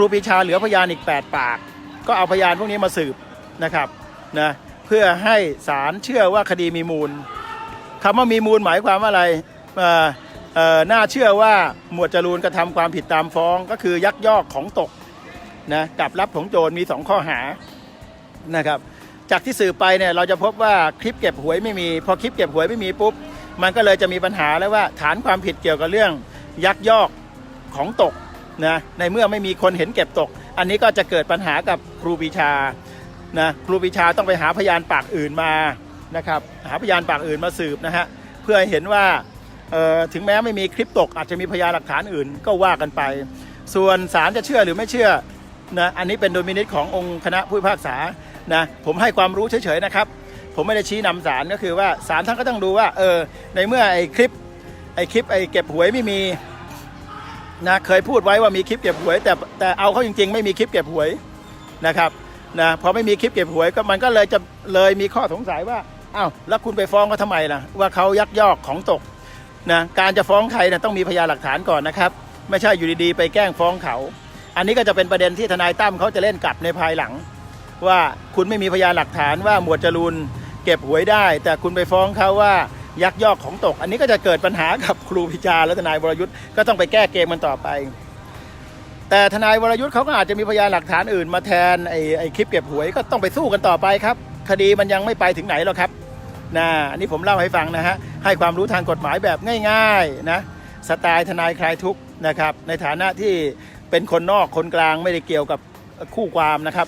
รูปีชาเหลือพยานอีก 8 ปาก ก็เอาพยานพวกนี้มาสืบนะครับนะเพื่อให้ศาลเชื่อว่าคดีมีมูลคำว่ามีมูลหมายความว่าอะไรเออเออน่าเชื่อว่าหมวดจรูนกระทำความผิดตามฟ้องก็คือยักยอกของตกนะกับรับของโจรมี 2 ข้อหานะครับจากที่สืบไปเนี่ยเราจะพบว่าคลิปเก็บหวยไม่มี พอคลิปเก็บหวยไม่มีปุ๊บ มันก็เลยจะมีปัญหาแล้วว่าฐานความผิดเกี่ยวกับเรื่องยักยอกของตก นะในเมื่อไม่มีคนเห็นเก็บตก อันนี้ก็จะเกิดปัญหากับครูปีชานะครูปีชาต้องไปหาพยานปากอื่นมานะครับหาพยานปากอื่นมาสืบนะฮะเพื่อเห็นว่าถึงแม้ไม่มีคลิปตก อาจจะมีพยานหลักฐานอื่นก็ว่ากันไป ส่วนศาลจะเชื่อหรือไม่เชื่อนะอันนี้เป็นโดมินิตขององค์คณะผู้พิพากษานะผมให้ความรู้เฉยๆนะครับ ผมไม่ได้ชี้นำศาลก็คือว่าศาลท่านก็ต้องดูว่าเออในเมื่อไอ้คลิปไอ้คลิปไอ้เก็บหวยไม่มี นะเคยพูดไว้ว่ามีคลิปเก็บหวย แต่แต่เอาเข้าจริง ๆ ไม่มีคลิปเก็บหวยนะครับนะพอไม่มีคลิปเก็บหวยก็มันก็เลยจะเลยมีข้อสงสัยว่าอ้าวแล้วคุณไปฟ้องเขาทำไมล่ะว่าเขายักยอกของตกนะการจะฟ้องใครนะต้องมีพยานหลักฐานก่อนนะครับ ไม่ใช่อยู่ดีๆ ไปแกล้งฟ้องเขา อันนี้ก็จะเป็นประเด็นที่ทนายตั้มเขาจะเล่นกลับในภายหลัง ว่าคุณไม่มีพยานหลักฐานว่าหมวดจรูนเก็บหวยได้ แต่คุณไปฟ้องเขาว่า ยักยอกของตก อันนี้ก็จะเกิดปัญหากับครูพิจารและทนายวรยุทธ์ก็ต้องไปแก้เกมมันต่อไป แต่ทนายวรยุทธ์เขาก็อาจจะมีพยานหลักฐานอื่นมาแทนไอ้ไอ้คลิปเก็บหวยก็ต้องไปสู้กันต่อไปครับ คดีมันยังไม่ไปถึงไหนหรอกครับนะอันนี้ผมเล่าให้ฟังนะฮะให้ความรู้ทางกฎหมายแบบง่ายๆนะสไตล์ทนายคลายทุกนะครับในฐานะที่เป็นคนนอกคนกลางไม่ได้เกี่ยวกับคู่ความนะครับ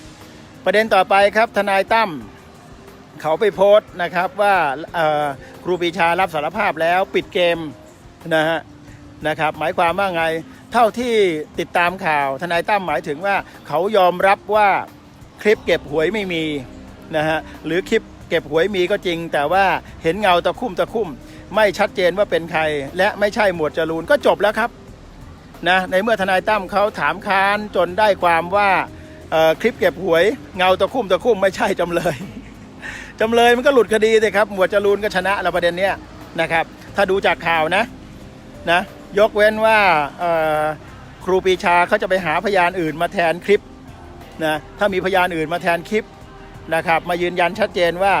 ประเด็นต่อไปครับทนายตั้ม เขาไปโพสต์นะครับว่าครูปีชารับสารภาพแล้วปิดเกมนะฮะนะครับหมายความว่าไงเท่าที่ติดตามข่าวทนายตั้มหมายถึงว่าเขายอมรับว่าคลิปเก็บหวยไม่มีนะฮะหรือคลิปเก็บหวยมีก็จริง แต่ว่าเห็นเงาตะคุ่มตะคุ่ม ไม่ชัดเจนว่าเป็นใคร และไม่ใช่หมวดจรูนก็จบแล้วครับนะในเมื่อทนายตั้มเขาถามค้านจนได้ความว่าคลิปเก็บหวยเงาตะคุ่มตะคุ่มไม่ใช่จำเลย จำเลยมันก็หลุดคดีสิครับ หมวดจรูนก็ชนะแล้วประเด็นเนี้ยนะครับ ถ้าดูจากข่าวนะนะ ยกเว้นว่าครูปีชาเขาจะไปหาพยานอื่นมาแทนคลิปนะถ้ามีพยานอื่นมาแทนคลิปนะครับ มายืนยันชัดเจนว่า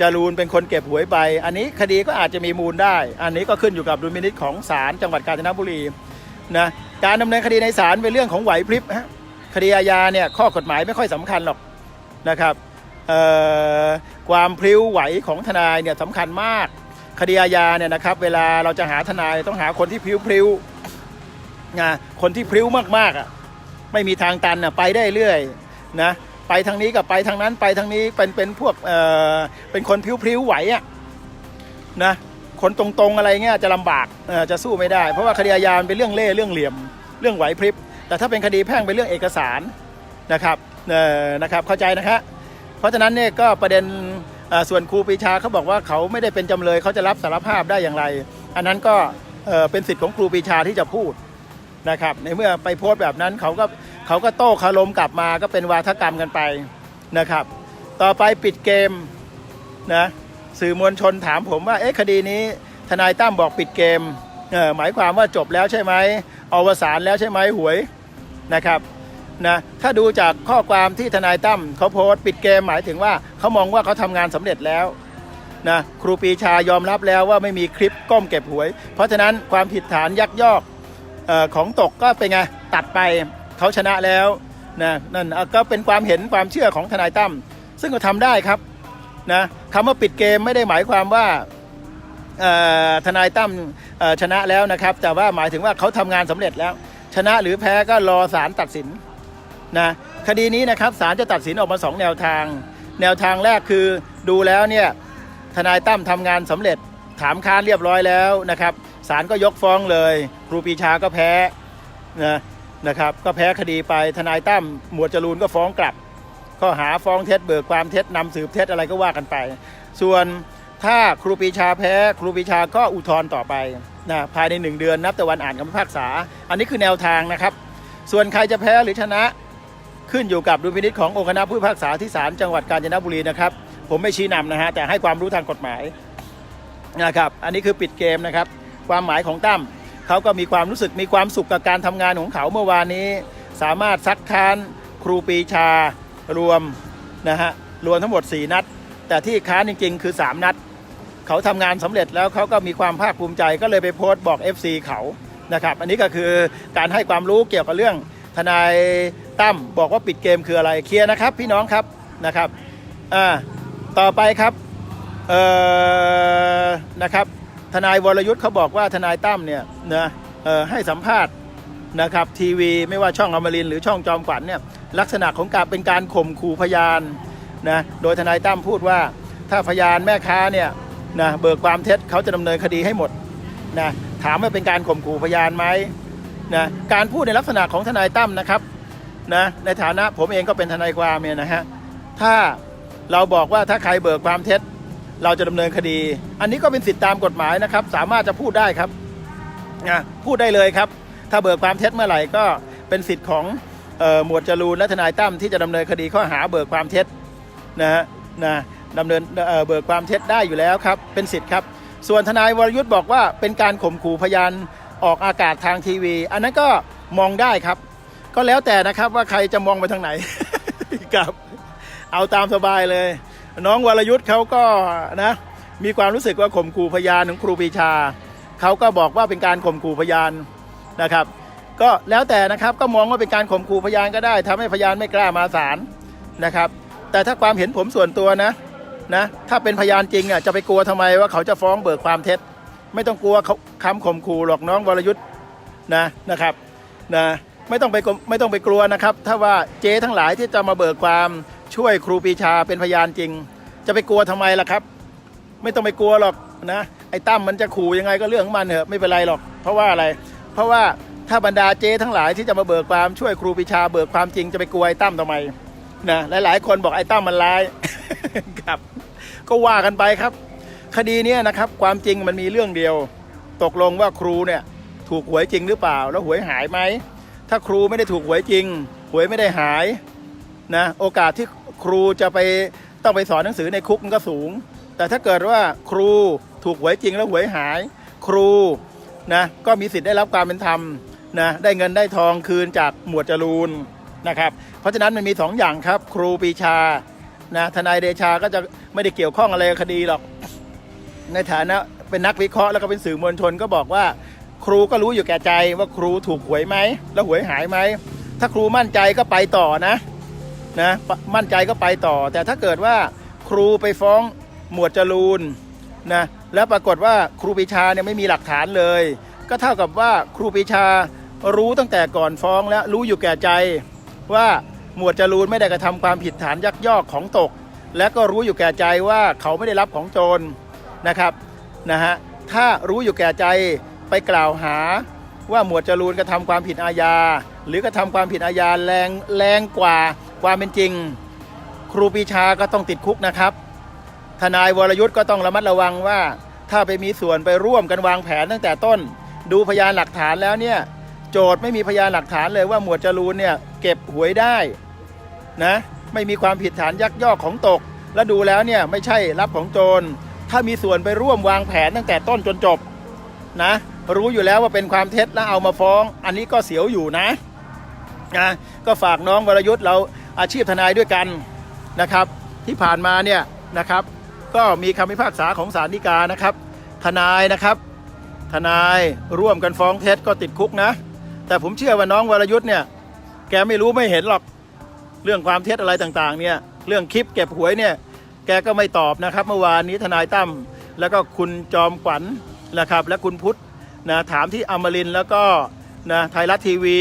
จรูนเป็นคนเก็บหวยไป อันนี้คดีก็อาจจะมีมูลได้ อันนี้ก็ขึ้นอยู่กับดุลพินิจของศาลจังหวัดกาญจนบุรีนะการดำเนินคดีในศาลเป็นเรื่องของไหวพริบฮะคดีอาญาเนี่ยข้อกฎหมายไม่ค่อยสำคัญหรอกนะครับ ความพริ้วไหวของทนายเนี่ยสำคัญมาก คดีอาญาเนี่ยนะครับ เวลาเราจะหาทนายต้องหาคนที่พริ้วพริ้วนะคนที่พริ้วมากๆอะไม่มีทางตันอะไปได้เรื่อยนะไปทางนี้กับไปทางนั้นไปทางนี้เป็นเป็นพวกเอ่อเป็นคนพริ้วพริ้วไหวอะนะคนตรงๆอะไรเงี้ยจะลำบากเอ่อจะสู้ไม่ได้ เพราะว่าคดีอาญาเป็นเรื่องเล่เรื่องเหลี่ยม เรื่องไหวพริบ แต่ถ้าเป็นคดีแพ่งเป็นเรื่องเอกสารนะครับเออนะครับเข้าใจนะครับ เพราะฉะนั้นเนี่ยก็ประเด็นส่วนครูปีชาเขาบอกว่าเขาไม่ได้เป็นจำเลยเขาจะรับสารภาพได้อย่างไร อันนั้นก็เป็นสิทธิ์ของครูปีชาที่จะพูดนะครับในเมื่อไปโพสต์แบบนั้นเขาก็เขาก็โต้คารมกลับมาก็เป็นวาทกรรมกันไปนะครับ ต่อไปปิดเกมนะสื่อมวลชนถามผมว่าเอ๊ะคดีนี้ ทนายตั้มบอกปิดเกมเออหมายความว่าจบแล้วใช่ไหมอวสานแล้วใช่ไหมหวยนะครับ นะถ้าดูจากข้อความที่ทนายตั้มเขาโพสต์ปิดเกมหมายถึงว่าเขามองว่าเขาทำงานสำเร็จแล้วนะครูปรีชายอมรับแล้วว่าไม่มีคลิปก้มเก็บหวย เพราะฉะนั้นความผิดฐานยักยอกเออของตกก็เป็นไงตัดไปเขาชนะแล้วนะนั่นก็เป็นความเห็นความเชื่อของทนายตั้มซึ่งก็ทำได้ครับนะคำว่าปิดเกมไม่ได้หมายความว่าเอ่อทนายตั้มเอ่อชนะแล้วนะครับ แต่ว่าหมายถึงว่าเขาทำงานสำเร็จแล้ว ชนะหรือแพ้ก็รอศาลตัดสิน นะคดีนี้นะครับศาลจะตัดสินออกมาสองแนวทาง แนวทางแรกคือดูแล้วเนี่ยทนายตั้มทำงานสำเร็จถามค้านเรียบร้อยแล้วนะครับศาลก็ยกฟ้องเลย ครูปีชาก็แพ้นะนะครับก็แพ้คดีไปทนายตั้มหมวดจรูนก็ฟ้องกลับข้อหาฟ้องเท็จเบิกความเท็จนำสืบเท็จอะไรก็ว่ากันไป ส่วนถ้าครูปีชาแพ้ ครูปีชาก็อุทธรณ์ต่อไปนะภายในหนึ่งเดือนนับแต่วันอ่านคำพิพากษา อันนี้คือแนวทางนะครับ ส่วนใครจะแพ้หรือชนะ ขึ้นอยู่กับดุลพินิจขององค์คณะผู้พิพากษาที่ศาลจังหวัดกาญจนบุรีนะครับ ผมไม่ชี้นำนะฮะแต่ให้ความรู้ทางกฎหมายนะครับ อันนี้คือปิดเกมนะครับ ความหมายของตั้มเขาก็มีความรู้สึกมีความสุขกับการทำงานของเขาเมื่อวานนี้ สามารถซักค้านครูปีชารวมนะฮะรวมทั้งหมด 4 นัด แต่ที่ค้านจริง ๆ คือ 3 นัด เขาทำงานสำเร็จแล้วเขาก็มีความภาคภูมิใจก็เลยไปโพสต์บอก FC เขานะครับ อันนี้ก็คือการให้ความรู้เกี่ยวกับเรื่องทนาย ตั้มบอกว่าปิดเกมคืออะไรเคลียร์นะครับ พี่น้องครับนะครับอ่าต่อไปครับเอ่อนะครับทนายวรยุทธ์เขาบอกว่าทนายตั้มเนี่ยนะเอ่อให้สัมภาษณ์นะครับทีวีไม่ว่าช่องอมรินหรือช่องจอมขวัญเนี่ยลักษณะของการเป็นการข่มขู่พยานนะโดยทนายตั้มพูดว่าถ้าพยานแม่ค้าเนี่ยนะเบิกความเท็จเขาจะดำเนินคดีให้หมดนะถามว่าเป็นการข่มขู่พยานไหมนะการพูดในลักษณะของทนายตั้มนะครับ นะในฐานะผมเองก็เป็นทนายความเนี่ยนะฮะถ้าเราบอกว่าถ้าใครเบิกความเท็จ เราจะดำเนินคดี อันนี้ก็เป็นสิทธิตามกฎหมายนะครับ สามารถจะพูดได้ครับนะพูดได้เลยครับ ถ้าเบิกความเท็จเมื่อไหร่ก็เป็นสิทธิ์ของออหมวดจรูนและทนายตั้มที่จะดำเนินคดีข้อหาเบิกความเท็จนะฮะนะดำเนินเอ่อเบิกความเท็จได้อยู่แล้วครับ เป็นสิทธิ์ครับ ส่วนทนายวรยุทธ์บอกว่าเป็นการข่มขู่พยานออกอากาศทางทีวี อันนั้นก็มองได้ครับ ก็แล้วแต่นะครับว่าใครจะมองไปทางไหนครับ เอาตามสบายเลย น้องวรยุทธ์เขาก็นะมีความรู้สึกว่าข่มขู่พยานของครูปีชาเขาก็บอกว่าเป็นการข่มขู่พยานนะครับ ก็แล้วแต่นะครับก็มองว่าเป็นการข่มขู่พยานก็ได้ทำให้พยานไม่กล้ามาศาลนะครับ แต่ถ้าความเห็นผมส่วนตัวนะนะถ้าเป็นพยานจริงอะจะไปกลัวทำไมว่าเขาจะฟ้องเบิกความเท็จ ไม่ต้องกลัวเขาคำข่มขู่หรอกน้องวรยุทธ์นะนะครับนะ ไม่ต้องไปไม่ต้องไปกลัวนะครับ ถ้าว่าเจ๊ทั้งหลายที่จะมาเบิกความช่วยครูปีชาเป็นพยานจริง จะไปกลัวทำไมล่ะครับ ไม่ต้องไปกลัวหรอกนะไอ้ตั้มมันจะขู่ยังไงก็เรื่องของมันเถอะไม่เป็นไรหรอก เพราะว่าอะไร เพราะว่าถ้าบรรดาเจ๊ทั้งหลายที่จะมาเบิกความช่วยครูปีชาเบิกความจริงจะไปกลัวไอ้ตั้มทำไมนะหลาย ๆ คนบอกไอ้ตั้มมันร้ายครับ ก็ว่ากันไปครับ คดีนี้นะครับ ความจริงมันมีเรื่องเดียว ตกลงว่าครูเนี่ยถูกหวยจริงหรือเปล่า แล้วหวยหายไหม ถ้าครูไม่ได้ถูกหวยจริง หวยไม่ได้หายนะโอกาสที่ครูจะไปต้องไปสอนหนังสือในคุกมันก็สูง แต่ถ้าเกิดว่าครูถูกหวยจริงแล้วหวยหาย ครูนะก็มีสิทธิ์ได้รับความเป็นธรรมนะได้เงินได้ทองคืนจากหมวดจรูนนะครับ เพราะฉะนั้นมันมีสองอย่างครับ ครูปีชานะทนายเดชาก็จะไม่ได้เกี่ยวข้องอะไรคดีหรอก ในฐานะเป็นนักวิเคราะห์แล้วก็เป็นสื่อมวลชนก็บอกว่า ครูก็รู้อยู่แก่ใจว่าครูถูกหวยไหมแล้วหวยหายไหมถ้าครูมั่นใจก็ไปต่อนะนะมั่นใจก็ไปต่อ แต่ถ้าเกิดว่าครูไปฟ้องหมวดจรูนนะแล้วปรากฏว่าครูปีชาเนี่ยไม่มีหลักฐานเลย ก็เท่ากับว่าครูปีชารู้ตั้งแต่ก่อนฟ้องแล้วรู้อยู่แก่ใจว่าหมวดจรูนไม่ได้กระทำความผิดฐานยักยอกของตก และก็รู้อยู่แก่ใจว่าเขาไม่ได้รับของโจรนะครับนะฮะถ้ารู้อยู่แก่ใจ ไปกล่าวหาว่าหมวดจรูนกระทำความผิดอาญา หรือกระทำความผิดอาญาแรงแรงกว่าความเป็นจริง ครูปีชาก็ต้องติดคุกนะครับ ทนายวรยุทธ์ก็ต้องระมัดระวังว่า ถ้าไปมีส่วนไปร่วมกันวางแผนตั้งแต่ต้น ดูพยานหลักฐานแล้วเนี่ยโจทย์ไม่มีพยานหลักฐานเลยว่าหมวดจรูนเนี่ยเก็บหวยได้นะไม่มีความผิดฐานยักยอกของตก และดูแล้วเนี่ยไม่ใช่รับของโจร ถ้ามีส่วนไปร่วมวางแผนตั้งแต่ต้นจนจบนะ รู้อยู่แล้วว่าเป็นความเท็จแล้วเอามาฟ้อง อันนี้ก็เสียวอยู่นะนะก็ฝากน้องวรยุทธ์เราอาชีพทนายด้วยกันนะครับ ที่ผ่านมาเนี่ยนะครับ ก็มีคำพิพากษาของศาลฎีกานะครับ ทนายนะครับ ทนายร่วมกันฟ้องเท็จก็ติดคุกนะ แต่ผมเชื่อว่าน้องวรยุทธ์เนี่ยแกไม่รู้ไม่เห็นหรอกเรื่องความเท็จอะไรต่างๆเนี่ยเรื่องคลิปเก็บหวยเนี่ยแกก็ไม่ตอบนะครับ เมื่อวานนี้ทนายตั้มแล้วก็คุณจอมขวัญนะครับ และคุณพุทธ นะถามที่อมรินแล้วก็นะไทยรัฐทีวี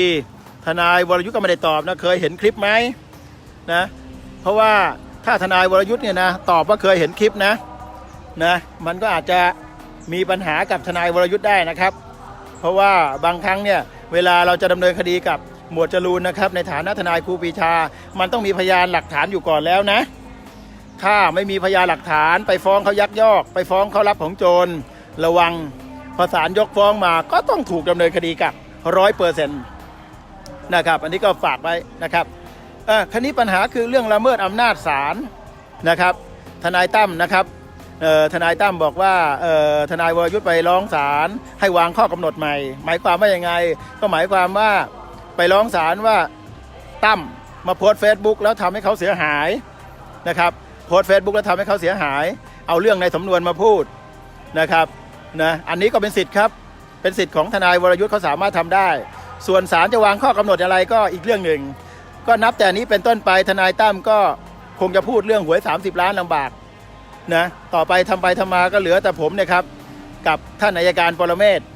ทนายวรยุทธ์ก็ไม่ได้ตอบนะเคยเห็นคลิปไหมนะเพราะว่าถ้าทนายวรยุทธ์เนี่ยนะตอบว่าเคยเห็นคลิปนะนะมันก็อาจจะมีปัญหากับทนายวรยุทธ์ได้นะครับ เพราะว่าบางครั้งเนี่ยเวลาเราจะดำเนินคดีกับหมวดจรูนนะครับในฐานะทนายครูปีชา มันต้องมีพยานหลักฐานอยู่ก่อนแล้วนะ ถ้าไม่มีพยานหลักฐานไปฟ้องเขายักยอก ไปฟ้องเขารับของโจรระวัง พอศาลยกฟ้องมาก็ต้องถูกดำเนินคดีกับร้อยเปอร์เซ็นต์นะครับ อันนี้ก็ฝากไว้นะครับอ่อคันนี้ปัญหาคือเรื่องละเมิดอำนาจศาลนะครับ ทนายตั้มนะครับเอ่อทนายตั้มบอกว่าเอ่อทนายวรยุทธ์ไปร้องศาลให้วางข้อกำหนดใหม่ หมายความว่ายังไง ก็หมายความว่าไปร้องศาลว่าตั้มมาโพสเฟซบุ๊กแล้วทำให้เขาเสียหายนะครับโพสเฟซบุ๊กแล้วทำให้เขาเสียหาย เอาเรื่องในสำนวนมาพูดนะครับ นะอันนี้ก็เป็นสิทธิ์ครับ เป็นสิทธิ์ของทนายวรยุทธ์เขาสามารถทำได้ ส่วนศาลจะวางข้อกำหนดอะไรก็อีกเรื่องหนึ่ง ก็นับแต่นี้เป็นต้นไปทนายตั้มก็คงจะพูดเรื่องหวย 30 ล้านลำบากนะต่อไปทำไปทำมาก็เหลือแต่ผมเนี่ยครับกับท่านนายการปรเมศ